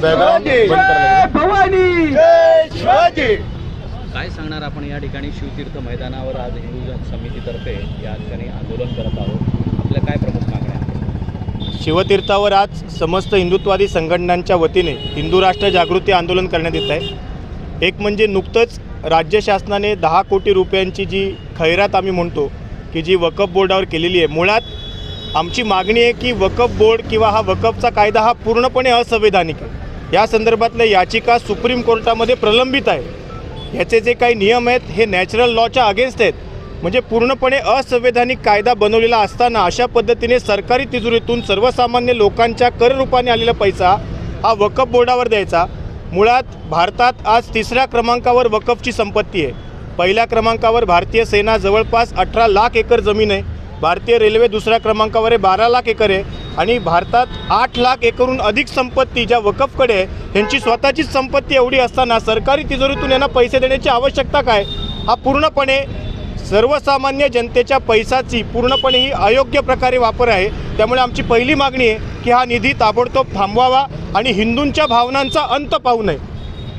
भवानी. भवानी! काय सांगणार आपण या ठिकाणी शिवतीर्थ मैदानावर आज हिंदू जन समितीतर्फे या ठिकाणी आंदोलन करत आहोत? आपल्या काय प्रमुख मागण्या? शिवतीर्थावर आज समस्त हिंदुत्वादी संघटनांच्या वतीने हिंदू राष्ट्र जागृती आंदोलन करण्यात येत आहे. एक म्हणजे नुकतंच राज्य शासनाने दहा कोटी रुपयांची जी खैरात आम्ही म्हणतो की जी वकफ बोर्डावर केलेली आहे मुळात आमची मागणी आहे की वकफ बोर्ड किंवा हा वकफचा कायदा हा पूर्णपणे असंवैधानिक आहे. या संदर्भातल्या याचिका सुप्रीम कोर्टामध्ये प्रलंबित आहे ह्याचे जे काही नियम आहेत हे नॅचरल लॉच्या अगेन्स्ट आहेत. म्हणजे पूर्णपणे असंवैधानिक कायदा बनवलेला असताना अशा पद्धतीने सरकारी तिजोरीतून सर्वसामान्य लोकांच्या कररूपाने आलेला पैसा हा वकफ बोर्डावर द्यायचा. मुळात भारतात आज तिसऱ्या क्रमांकावर वकफची संपत्ती आहे. पहिल्या क्रमांकावर भारतीय सेना जवळपास अठरा लाख एकर जमीन आहे. भारतीय रेल्वे दुसऱ्या क्रमांकावर आहे बारा लाख एकर आहे. आणि भारतात आठ लाख एकरहून अधिक संपत्ती ज्या वकफकडे आहे ह्यांची स्वतःचीच संपत्ती एवढी असताना सरकारी तिजोरीतून यांना पैसे देण्याची आवश्यकता काय? हा पूर्णपणे सर्वसामान्य जनतेच्या पैशाची पूर्णपणे ही अयोग्य प्रकारे वापर आहे. त्यामुळे आमची पहिली मागणी आहे की हा निधी ताबडतोब थांबवावा आणि हिंदूंच्या भावनांचा अंत पाहू नये.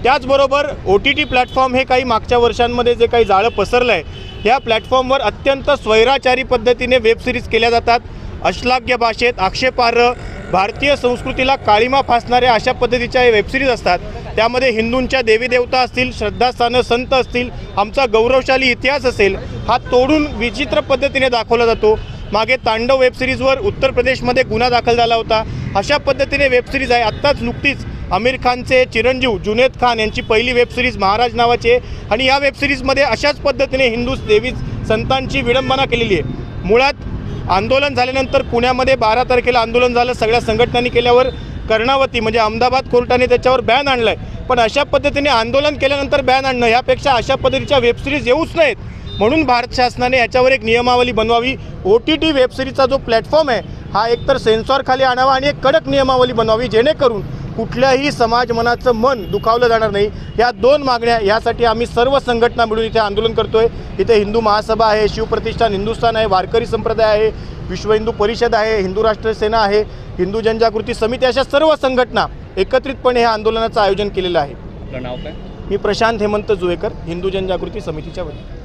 त्याचबरोबर ओ टी टी प्लॅटफॉर्म हे काही मागच्या वर्षांमध्ये जे काही जाळं पसरलं आहे या प्लॅटफॉर्मवर अत्यंत स्वैराचारी पद्धतीने वेब सिरीज केल्या जातात. अश्लाघ्य भाषेत आक्षेपार्ह भारतीय संस्कृतीला काळीमा फासणाऱ्या अशा पद्धतीच्या हे वेबसिरीज असतात. त्यामध्ये हिंदूंच्या देवीदेवता असतील श्रद्धास्थानं संत असतील आमचा गौरवशाली इतिहास असेल हा तोडून विचित्र पद्धतीने दाखवला जातो. मागे तांडव वेबसिरीजवर उत्तर प्रदेशमध्ये गुन्हा दाखल झाला होता. अशा पद्धतीने वेबसिरीज आहे. आत्ताच नुकतीच आमिर खानचे चिरंजीव जुनेद खान यांची पहिली वेबसिरीज महाराज नावाची आहे. आणि या वेबसिरीजमध्ये अशाच पद्धतीने हिंदू देवी संतांची विडंबना केलेली आहे. मुळात आंदोलन झाल्यानंतर पुण्यामध्ये बारा तारखेला आंदोलन झालं. सगळ्या संघटनांनी केल्यावर कर्णावती म्हणजे अहमदाबाद कोर्टाने त्याच्यावर बॅन आणलं आहे पण अशा पद्धतीने आंदोलन केल्यानंतर बॅन आणणं यापेक्षा अशा पद्धतीच्या वेबसिरीज येऊच नाहीत. म्हणून भारत शासनाने याच्यावर एक नियमावली बनवावी. ओ टी टी वेबसिरीजचा जो प्लॅटफॉर्म आहे हा एकतर सेन्सॉरखाली आणावा आणि एक कडक नियमावली बनवावी जेणेकरून कुठल्याही समाज मनाचं मन दुखावलं जाणार नाही. या दोन मागण्या यासाठी आम्ही सर्व संघटना मिळून इथे आंदोलन करतोय. इथे हिंदू महासभा आहे शिवप्रतिष्ठान हिंदुस्थान आहे वारकरी संप्रदाय आहे विश्व हिंदू परिषद आहे हिंदू राष्ट्र सेना आहे हिंदू जनजागृती समिती अशा सर्व संघटना एकत्रितपणे या आंदोलनाचं आयोजन केलेलं आहे. आपलं नाव काय? मी प्रशांत हेमंत जुवेकर हिंदू जनजागृती समितीच्या वतीने.